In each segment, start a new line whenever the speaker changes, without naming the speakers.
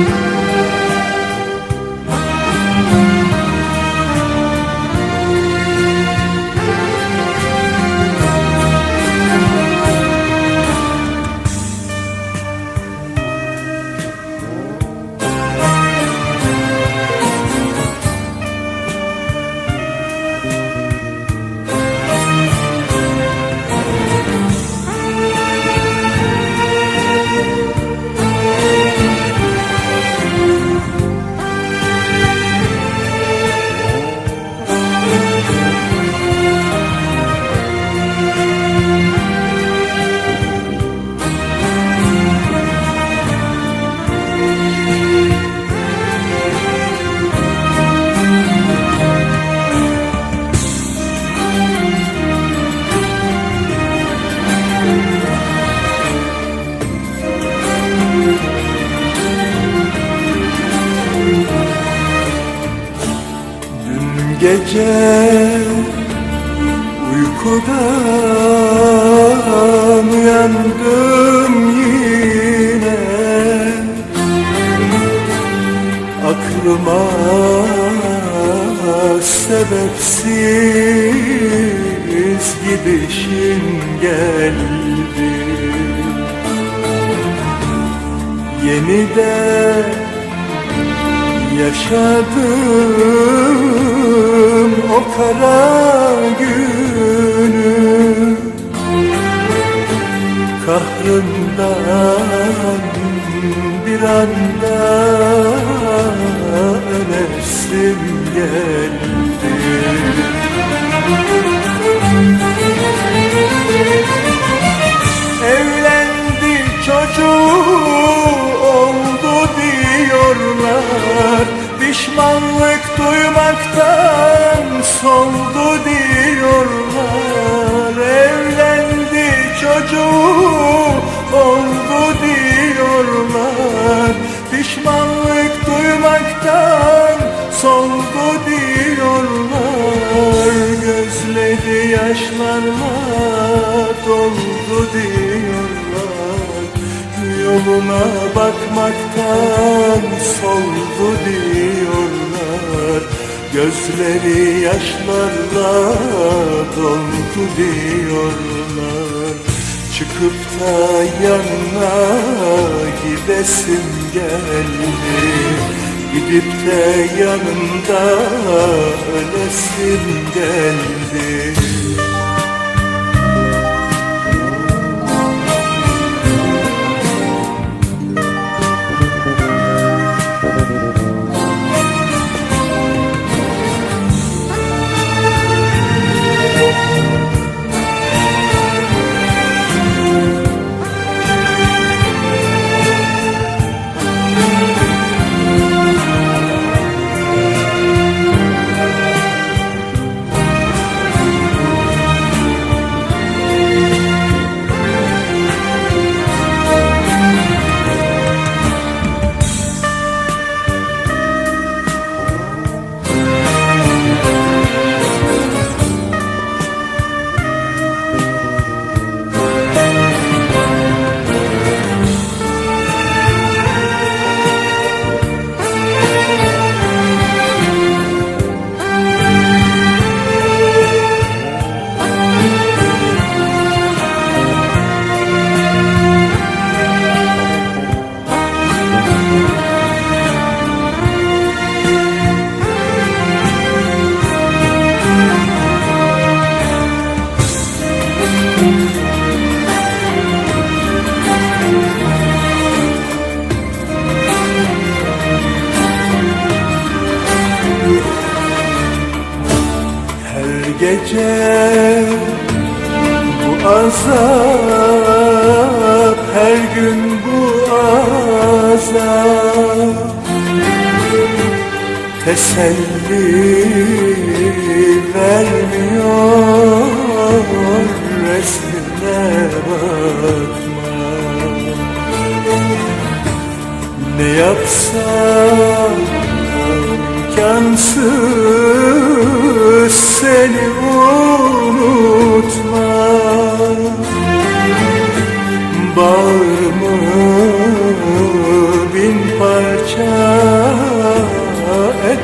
Thank you. Gece uykudan uyandım yine. Aklıma sebepsiz gidişin geldi. Yeniden yaşadım o kara günü. Kahrımdan bir anda ölesim geldi soldu diyorlar. Evlendi çocuğu oldu diyorlar. Pişmanlık duymaktan soldu diyorlar. Gözleri yaşlarla doldu diyorlar. Yoluna bakmaktan soldu diyorlar Gözleri yaşlarla doldu diyorlar. Çıkıp da yanına gidesim geldi. Gidip de yanında ölesim geldi gece bu azap Her gün bu azap. Teselli vermiyor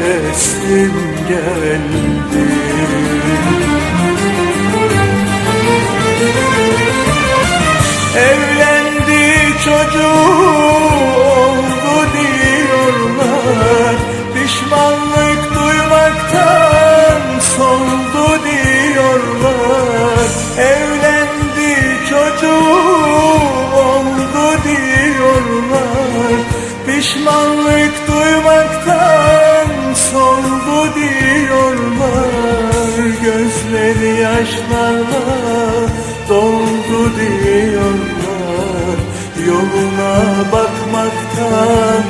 edesim geldi. Evlendi çocuğu oldu diyorlar. Pişmanlık duymaktan soldu diyorlar. Evlendi çocuğu oldu diyorlar. Pişmanlık duymaktan soldu diyorlar Gözleri yaşlarla doldu diyorlar. Yoluna bakmaktan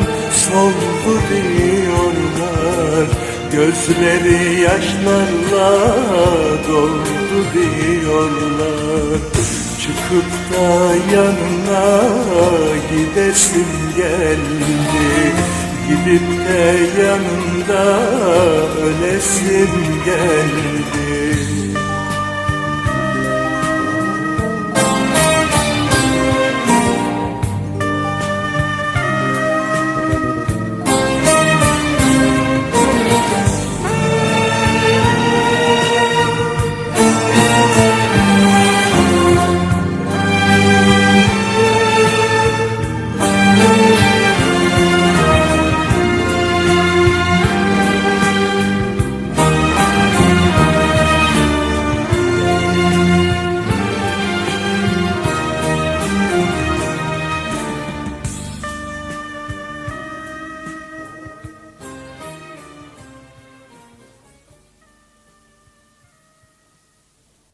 soldu diyorlar Gözleri yaşlarla doldu diyorlar. Çıkıp da yanına gidesim geldi Gidip de yanında ölesim geldi